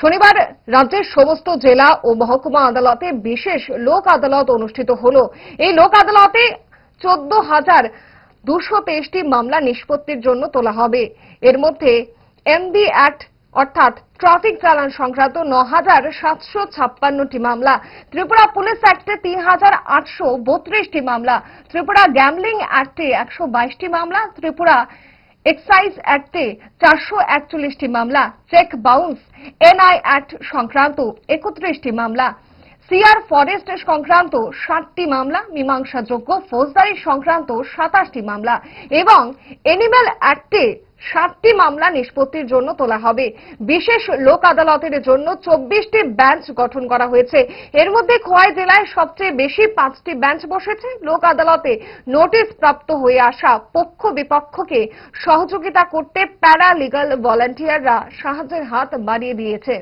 শনিবার রাজ্যের সমস্ত জেলা ও মহকুমা আদালতে বিশেষ লোক আদালত অনুষ্ঠিত হল। এই লোক আদালতে চোদ্দ হাজার দুশো তেইশটি মামলা নিষ্পত্তির জন্য তোলা হবে। এর মধ্যে এমবি অ্যাক্ট, অর্থাৎ ট্রাফিক চালান সংক্রান্ত ন হাজার সাতশো ছাপ্পান্নটি মামলা, ত্রিপুরা পুলিশ অ্যাক্টে তিন হাজার আটশো বত্রিশটি মামলা, ত্রিপুরা গ্যামলিং অ্যাক্টে একশো বাইশটি মামলা, ত্রিপুরা এক্সাইজ অ্যাক্টে চারশো একচল্লিশটি মামলা চেক বাউন্স এনআই অ্যাক্ট সংক্রান্ত একত্রিশটি মামলা সিআর ফরেস্ট সংক্রান্ত ষাটটি মামলা, মীমাংসাযোগ্য ফৌজদারি সংক্রান্ত সাতাশটি মামলা এবং এনিম্যাল অ্যাক্টে ষাটটি মামলা নিষ্পত্তির জন্য তোলা হবে। বিশেষ লোক আদালতের জন্য চব্বিশটি বেঞ্চ গঠন করা হয়েছে। এর মধ্যে খোয়াই জেলায় সবচেয়ে বেশি পাঁচটি বেঞ্চ বসেছে। লোক আদালতে নোটিশ প্রাপ্ত হয়ে আসা পক্ষ বিপক্ষকে সহযোগিতা করতে প্যারা লিগাল ভলান্টিয়াররা সাহায্যের হাত বাড়িয়ে দিয়েছে।